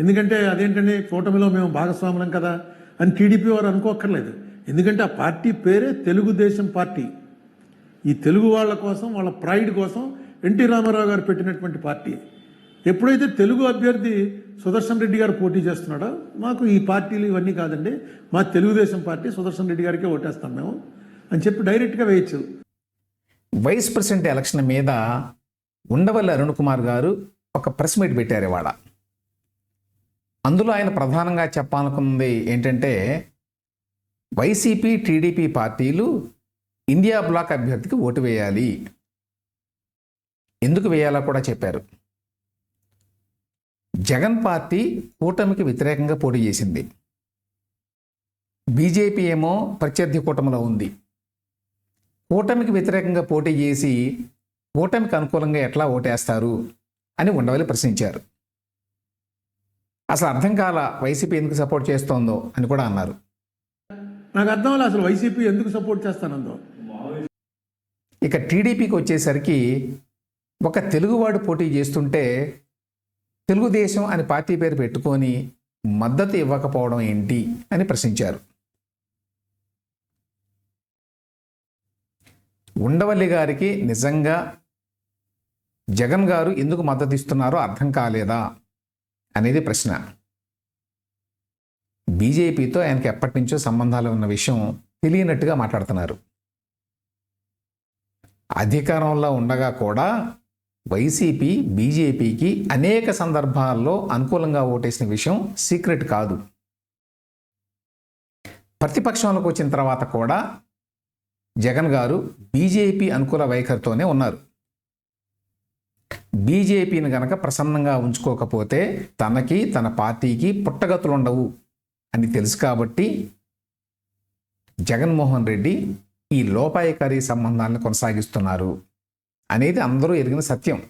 ఎందుకంటే అదేంటండి కూటమిలో మేము భాగస్వాములం కదా అని టీడీపీ వారు అనుకోక్కర్లేదు. ఎందుకంటే ఆ పార్టీ పేరే తెలుగుదేశం పార్టీ. ఈ తెలుగు వాళ్ళ కోసం వాళ్ళ ప్రైడ్ కోసం ఎన్టీ రామారావు గారు పెట్టినటువంటి పార్టీ. ఎప్పుడైతే తెలుగు అభ్యర్థి సుదర్శన్ రెడ్డి గారు పోటీ చేస్తున్నాడో మాకు ఈ పార్టీలు ఇవన్నీ కాదండి. మా తెలుగుదేశం పార్టీ సుదర్శన్ రెడ్డి గారికే ఓటేస్తాం మేము అని చెప్పి డైరెక్ట్గా వేయచ్చు. వైస్ ప్రెసిడెంట్ ఎలక్షన్ మీద ఉండవల్లి అరుణ్ కుమార్ గారు ఒక ప్రెస్ మీట్ పెట్టారు ఇవాళ. అందులో ఆయన ప్రధానంగా చెప్పాలనుకున్నది ఏంటంటే వైసీపీ టీడీపీ పార్టీలు ఇండియా బ్లాక్ అభ్యర్థికి ఓటు వేయాలి. ఎందుకు వేయాలో కూడా చెప్పారు. జగన్ పార్టీ కూటమికి వ్యతిరేకంగా పోటీ చేసింది. బీజేపీ ఏమో ప్రత్యర్థి కూటమిలో ఉంది. కూటమికి వ్యతిరేకంగా పోటీ చేసి కూటమికి అనుకూలంగా ఎట్లా ఓటేస్తారు అని ఉండవల్లి ప్రశ్నించారు. అసలు అర్థం కాల వైసీపీ ఎందుకు సపోర్ట్ చేస్తోందో అని కూడా అన్నారు. నాకు అర్థం అవ్వాలి అసలు వైసీపీ ఎందుకు సపోర్ట్ చేస్తానందో. ఇక టీడీపీకి వచ్చేసరికి ఒక తెలుగువాడు పోటీ చేస్తుంటే తెలుగుదేశం అని పార్టీ పేరు పెట్టుకొని మద్దతు ఇవ్వకపోవడం ఏంటి అని ప్రశ్నించారు. ఉండవల్లి గారికి నిజంగా జగన్ గారు ఎందుకు మద్దతు ఇస్తున్నారో అర్థం కాలేదా? అనేది ప్రశ్న. బీజేపీతో ఆయనకి ఎప్పటి నుంచో సంబంధాలు ఉన్న విషయం తెలియనట్టుగా మాట్లాడుతున్నారు. అధికారంలో ఉండగా కూడా వైసీపీ బీజేపీకి అనేక సందర్భాల్లో అనుకూలంగా ఓటేసిన విషయం సీక్రెట్ కాదు. ప్రతిపక్షంలోకి వచ్చిన తర్వాత కూడా జగన్ గారు బీజేపీ అనుకూల వైఖరితోనే ఉన్నారు. బీజేపీని గనక ప్రసన్నంగా ఉంచుకోకపోతే తనకి తన పార్టీకి పుట్టగతులు ఉండవు అని తెలుసు కాబట్టి జగన్మోహన్ రెడ్డి ఈ లోపాయకారి సంబంధాలను కొనసాగిస్తున్నారు అనేది అందరూ ఎరిగిన సత్యం.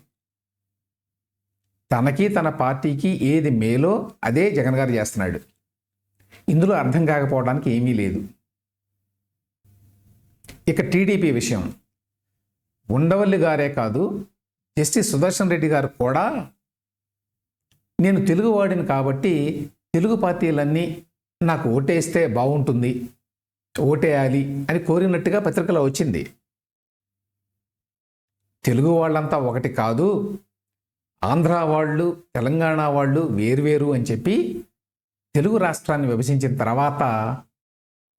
తనకి తన పార్టీకి ఏది మేలో అదే జగన్ గారు చేస్తున్నాడు. ఇందులో అర్థం కాకపోవడానికి ఏమీ లేదు. ఇక టీడీపీ విషయం. ఉండవల్లి గారే కాదు జస్టిస్ సుదర్శన్ రెడ్డి గారు కూడా నేను తెలుగువాడిని కాబట్టి తెలుగు పార్టీలన్నీ నాకు ఓటేస్తే బాగుంటుంది ఓటేయాలి అని కోరినట్టుగా పత్రికలో వచ్చింది. తెలుగు వాళ్ళంతా ఒకటి కాదు ఆంధ్ర వాళ్ళు తెలంగాణ వాళ్ళు వేరువేరు అని చెప్పి తెలుగు రాష్ట్రాన్ని విభజించిన తర్వాత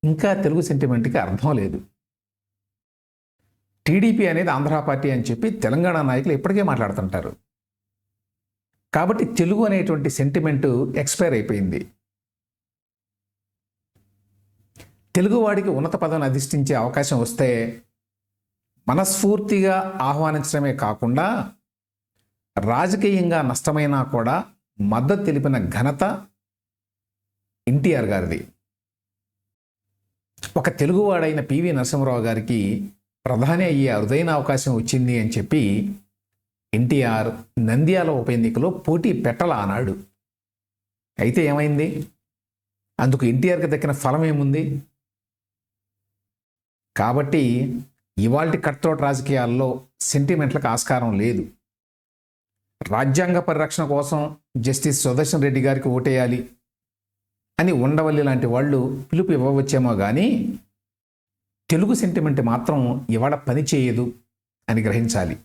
ఇంకా తెలుగు సెంటిమెంట్కి అర్థం లేదు. టీడీపీ అనేది ఆంధ్ర పార్టీ అని చెప్పి తెలంగాణ నాయకులు ఇప్పటికే మాట్లాడుతుంటారు. కాబట్టి తెలుగు అనేటువంటి సెంటిమెంట్ ఎక్స్పైర్ అయిపోయింది. తెలుగువాడికి ఉన్నత పదవిని అధిష్ఠించే అవకాశం వస్తే మనస్ఫూర్తిగా ఆహ్వానించడమే కాకుండా రాజకీయంగా నష్టమైనా కూడా మద్దతు తెలిపిన ఘనత ఎన్టీఆర్ గారిది. ఒక తెలుగువాడైన పివి నరసింహరావు గారికి ప్రధాని అయ్యే అరుదైన అవకాశం వచ్చింది అని చెప్పి ఎన్టీఆర్ నంద్యాల ఉప ఎన్నికలో పోటీ పెట్టాల అన్నాడు. అయితే ఏమైంది? అందుకు ఎన్టీఆర్కి దక్కిన ఫలం ఏముంది? కాబట్టి ఇవాల్టి కట్తోట రాజకీయాల్లో సెంటిమెంట్లకు ఆస్కారం లేదు. రాజ్యాంగ పరిరక్షణ కోసం జస్టిస్ సుదర్శన్ రెడ్డి గారికి ఓటేయాలి అని ఉండవల్లి లాంటి వాళ్ళు పిలుపు ఇవ్వవచ్చేమో కానీ తెలుగు సెంటిమెంట్ మాత్రం ఇవాళ పని చేయదు అని గ్రహించాలి.